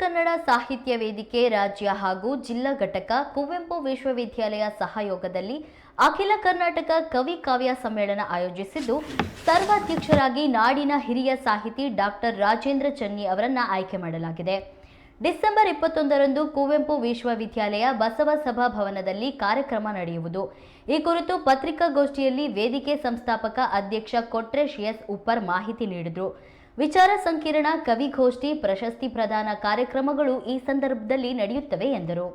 ಕನ್ನಡ ಸಾಹಿತ್ಯ ವೇದಿಕೆ ರಾಜ್ಯ ಹಾಗೂ ಜಿಲ್ಲಾ ಘಟಕ ಕುವೆಂಪು ವಿಶ್ವವಿದ್ಯಾಲಯ ಸಹಯೋಗದಲ್ಲಿ ಅಖಿಲ ಕರ್ನಾಟಕ ಕವಿ ಕಾವ್ಯ ಸಮ್ಮೇಳನ ಆಯೋಜಿಸಿದ್ದು, ಸರ್ವಾಧ್ಯಕ್ಷರಾಗಿ ನಾಡಿನ ಹಿರಿಯ ಸಾಹಿತಿ ಡಾಕ್ಟರ್ ರಾಜೇಂದ್ರ ಚನ್ನಿ ಅವರನ್ನ ಆಯ್ಕೆ ಮಾಡಲಾಗಿದೆ. ಡಿಸೆಂಬರ್ ಇಪ್ಪತ್ತೊಂದರಂದು ಕುವೆಂಪು ವಿಶ್ವವಿದ್ಯಾಲಯ ಬಸವ ಸಭಾ ಭವನದಲ್ಲಿ ಕಾರ್ಯಕ್ರಮ ನಡೆಯುವುದು. ಈ ಕುರಿತು ಪತ್ರಿಕಾಗೋಷ್ಠಿಯಲ್ಲಿ ವೇದಿಕೆ ಸಂಸ್ಥಾಪಕ ಅಧ್ಯಕ್ಷ ಕೊಟ್ರೇಶ್ ಎಸ್ ಉಪ್ಪರ್ ಮಾಹಿತಿ ನೀಡಿದರು. ವಿಚಾರ ಸಂಕಿರಣ ಕವಿಗೋಷ್ಠಿ ಪ್ರಶಸ್ತಿ ಪ್ರದಾನ ಕಾರ್ಯಕ್ರಮಗಳು ಈ ಸಂದರ್ಭದಲ್ಲಿ ನಡೆಯುತ್ತವೆ ಎಂದರು.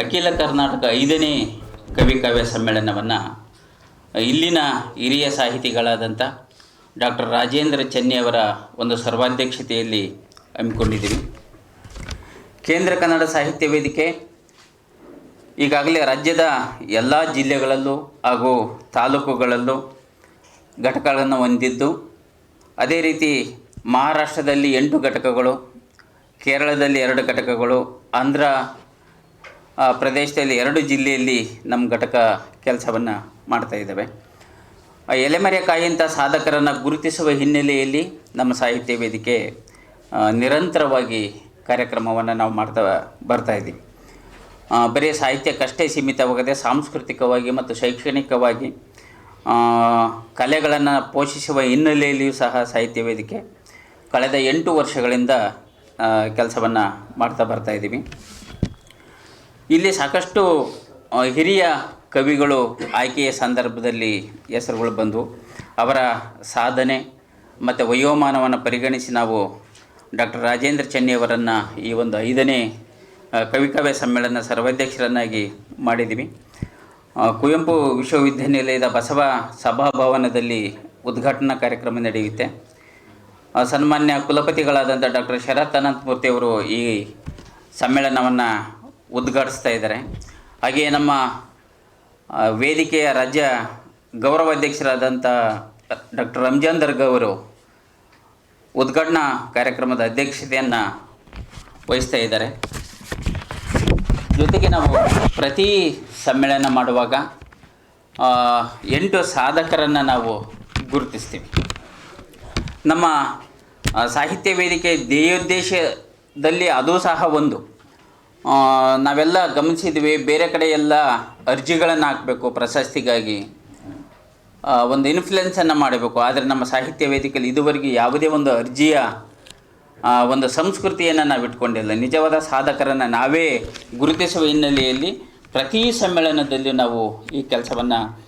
ಅಖಿಲ ಕರ್ನಾಟಕ ಐದನೇ ಕವಿ ಕಾವ್ಯ ಸಮ್ಮೇಳನವನ್ನು, ಇಲ್ಲಿನ ಹಿರಿಯ ಸಾಹಿತಿಗಳಾದಂಥ ಡಾಕ್ಟರ್ ರಾಜೇಂದ್ರ ಚೆನ್ನಿಯವರ ಒಂದು ಸರ್ವಾಧ್ಯಕ್ಷತೆಯಲ್ಲಿ ಹಮ್ಮಿಕೊಂಡಿದ್ದೀವಿ. ಕೇಂದ್ರ ಕನ್ನಡ ಸಾಹಿತ್ಯ ವೇದಿಕೆ ಈಗಾಗಲೇ ರಾಜ್ಯದ ಎಲ್ಲ ಜಿಲ್ಲೆಗಳಲ್ಲೂ ಹಾಗೂ ತಾಲೂಕುಗಳಲ್ಲೂ ಘಟಕಗಳನ್ನು ಹೊಂದಿದ್ದು ಅದೇ ರೀತಿ ಮಹಾರಾಷ್ಟ್ರದಲ್ಲಿ ಎಂಟು ಘಟಕಗಳು ಕೇರಳದಲ್ಲಿ ಎರಡು ಘಟಕಗಳು ಆಂಧ್ರ ಪ್ರದೇಶದಲ್ಲಿ ಎರಡು ಜಿಲ್ಲೆಯಲ್ಲಿ ನಮ್ಮ ಘಟಕ ಕೆಲಸವನ್ನು ಮಾಡ್ತಾ ಇದ್ದಾವೆ. ಎಲೆಮರೆಕಾಯಿಯಂಥ ಸಾಧಕರನ್ನು ಗುರುತಿಸುವ ಹಿನ್ನೆಲೆಯಲ್ಲಿ ನಮ್ಮ ಸಾಹಿತ್ಯ ವೇದಿಕೆ ನಿರಂತರವಾಗಿ ಕಾರ್ಯಕ್ರಮವನ್ನು ನಾವು ಮಾಡ್ತಾ ಬರ್ತಾ ಇದ್ದೀವಿ ಆ, ಬರೀ ಸಾಹಿತ್ಯಕ್ಕಷ್ಟೇ ಸೀಮಿತವಾಗದೆ ಸಾಂಸ್ಕೃತಿಕವಾಗಿ ಮತ್ತು ಶೈಕ್ಷಣಿಕವಾಗಿ ಕಲೆಗಳನ್ನು ಪೋಷಿಸುವ ಹಿನ್ನೆಲೆಯಲ್ಲಿಯೂ ಸಹ ಸಾಹಿತ್ಯ ವೇದಿಕೆ ಕಳೆದ ಎಂಟು ವರ್ಷಗಳಿಂದ ಕೆಲಸವನ್ನು ಮಾಡ್ತಾ ಬರ್ತಾ ಇದ್ದೀವಿ. ಇಲ್ಲಿ ಸಾಕಷ್ಟು ಹಿರಿಯ ಕವಿಗಳು ಆಯ್ಕೆಯ ಸಂದರ್ಭದಲ್ಲಿ ಹೆಸರುಗಳು ಬಂದವು ಅವರ ಸಾಧನೆ ಮತ್ತು ವಯೋಮಾನವನ್ನು ಪರಿಗಣಿಸಿ ನಾವು ಡಾಕ್ಟರ್ ರಾಜೇಂದ್ರ ಚೆನ್ನಿಯವರನ್ನು ಈ ಒಂದು ಐದನೇ ಕವಿಕಾವ್ಯ ಸಮ್ಮೇಳನ ಸರ್ವಾಧ್ಯಕ್ಷರನ್ನಾಗಿ ಮಾಡಿದ್ದೀವಿ. ಕುವೆಂಪು ವಿಶ್ವವಿದ್ಯಾನಿಲಯದ ಬಸವ ಸಭಾಭವನದಲ್ಲಿ ಉದ್ಘಾಟನಾ ಕಾರ್ಯಕ್ರಮ ನಡೆಯುತ್ತೆ. ಸನ್ಮಾನ್ಯ ಕುಲಪತಿಗಳಾದಂಥ ಡಾಕ್ಟರ್ ಶರತ್ ಅನಂತಮೂರ್ತಿಯವರು ಈ ಸಮ್ಮೇಳನವನ್ನು ಉದ್ಘಾಟಿಸ್ತಾ ಇದ್ದಾರೆ. ಹಾಗೆಯೇ ನಮ್ಮ ವೇದಿಕೆಯ ರಾಜ್ಯ ಗೌರವಾಧ್ಯಕ್ಷರಾದಂಥ ಡಾಕ್ಟರ್ ರಂಜಾನ್ ದರ್ಗ ಅವರು ಉದ್ಘಾಟನಾ ಕಾರ್ಯಕ್ರಮದ ಅಧ್ಯಕ್ಷತೆಯನ್ನು ವಹಿಸ್ತಾ ಇದ್ದಾರೆ. ಜೊತೆಗೆ ನಾವು ಪ್ರತಿ ಸಮ್ಮೇಳನ ಮಾಡುವಾಗ ಎಂಟು ಸಾಧಕರನ್ನು ನಾವು ಗುರುತಿಸ್ತೀವಿ. ನಮ್ಮ ಸಾಹಿತ್ಯ ವೇದಿಕೆ ಧ್ಯೇಯೋದ್ದೇಶದಲ್ಲಿ ಅದು ಸಹ ಒಂದು. ನಾವೆಲ್ಲ ಗಮನಿಸಿದ್ವಿ, ಬೇರೆ ಕಡೆ ಎಲ್ಲ ಅರ್ಜಿಗಳನ್ನು ಹಾಕಬೇಕು, ಪ್ರಶಸ್ತಿಗಾಗಿ. ಒಂದು ಇನ್ಫ್ಲುಯೆನ್ಸನ್ನು ಮಾಡಬೇಕು. ಆದರೆ ನಮ್ಮ ಸಾಹಿತ್ಯ ವೇದಿಕೆಯಲ್ಲಿ ಇದುವರೆಗೆ ಯಾವುದೇ ಒಂದು ಅರ್ಜಿಯ ಒಂದು ಸಂಸ್ಕೃತಿಯನ್ನು ನಾವು ಇಟ್ಕೊಂಡಿಲ್ಲ. ನಿಜವಾದ ಸಾಧಕರನ್ನು ನಾವೇ ಗುರುತಿಸುವ ಹಿನ್ನೆಲೆಯಲ್ಲಿ ಪ್ರತಿ ಸಮ್ಮೇಳನದಲ್ಲಿ ನಾವು ಈ ಕೆಲಸವನ್ನು